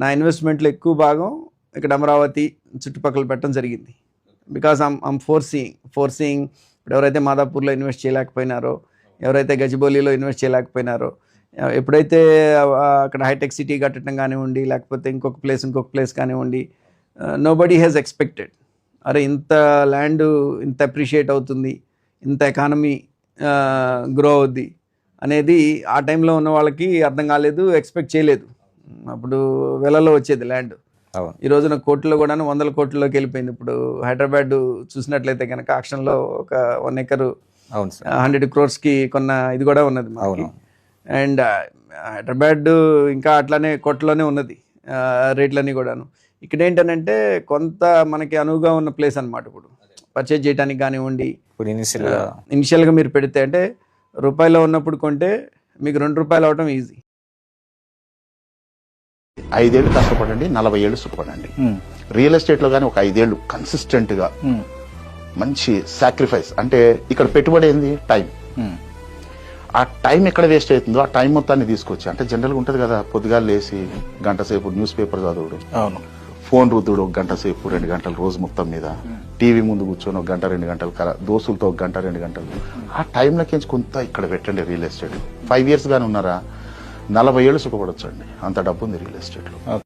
నా ఇన్వెస్ట్మెంట్లో ఎక్కువ భాగం ఇక్కడ అమరావతి చుట్టుపక్కల పెట్టడం జరిగింది. Because I'm I'm forcing forcing ఇప్పుడు ఎవరైతే మాదాపూర్లో ఇన్వెస్ట్ చేయలేకపోయినారో ఎవరైతే గజిబౌలిలో ఇన్వెస్ట్ చేయలేకపోయినారో ఎప్పుడైతే అక్కడ హైటెక్ సిటీ కట్టడం కానివ్వండి లేకపోతే ఇంకొక ప్లేస్ ఇంకొక ప్లేస్ కానివ్వండి నో బడీ హ్యాస్ ఎక్స్పెక్టెడ్ అరే ఇంత ల్యాండ్ ఇంత అప్రిషియేట్ అవుతుంది ఇంత ఎకానమీ గ్రో అవుద్ది అనేది ఆ టైంలో ఉన్న వాళ్ళకి అర్థం కాలేదు ఎక్స్పెక్ట్ చేయలేదు. అప్పుడు వేలలో వచ్చేది ల్యాండ్. ఈ రోజున కోట్లలో కూడా వందల కోట్లలోకి వెళ్ళిపోయింది. ఇప్పుడు హైదరాబాద్ చూసినట్లయితే కనుక ఆక్షన్లో ఒక వన్ ఎకర్ హండ్రెడ్ క్రోర్స్కి కొన్న ఇది కూడా ఉన్నది అవును. అండ్ హైదరాబాద్ ఇంకా అట్లానే కోట్లోనే ఉన్నది రేట్లన్నీ కూడాను. ఇక్కడ ఏంటనంటే కొంత మనకి అనువుగా ఉన్న ప్లేస్ అన్నమాట ఇప్పుడు. పర్చేజ్ చేయడానికి కానివ్వండి ఇప్పుడు ఇనిషియల్ ఇనిషియల్గా మీరు పెడితే అంటే రూపాయలో ఉన్నప్పుడు కొంటే మీకు రెండు రూపాయలు అవడం ఈజీ. ఐదేళ్ళు కష్టపడండి నలభై ఏళ్ళు సుఖపడండి రియల్ ఎస్టేట్లో కానీ ఒక ఐదేళ్ళు కన్సిస్టెంట్గా మంచి సాక్రిఫైస్ అంటే ఇక్కడ పెట్టుబడి ఏంది? టైం ఆ టైం ఎక్కడ వేస్ట్ అవుతుందో ఆ టైం మొత్తాన్ని తీసుకొచ్చి అంటే జనరల్గా ఉంటుంది కదా పొద్దుగా లేసి గంట సేపు న్యూస్ పేపర్ చదవడు. అవును. ఫోన్ రుద్దుడు ఒక గంట సేపు రెండు గంటలు రోజు మొత్తం మీద. టీవీ ముందు కూర్చొని ఒక గంట రెండు గంటలు కల దోస్తులతో ఒక గంట రెండు గంటలు. ఆ టైంలోకి కొంత ఇక్కడ పెట్టండి రియల్ ఎస్టేట్ ఫైవ్ ఇయర్స్ గానే ఉన్నారా? నలభై ఏళ్ళు సుఖపడొచ్చండి. అంత డబ్బు ఉంది రియల్ ఎస్టేట్లో.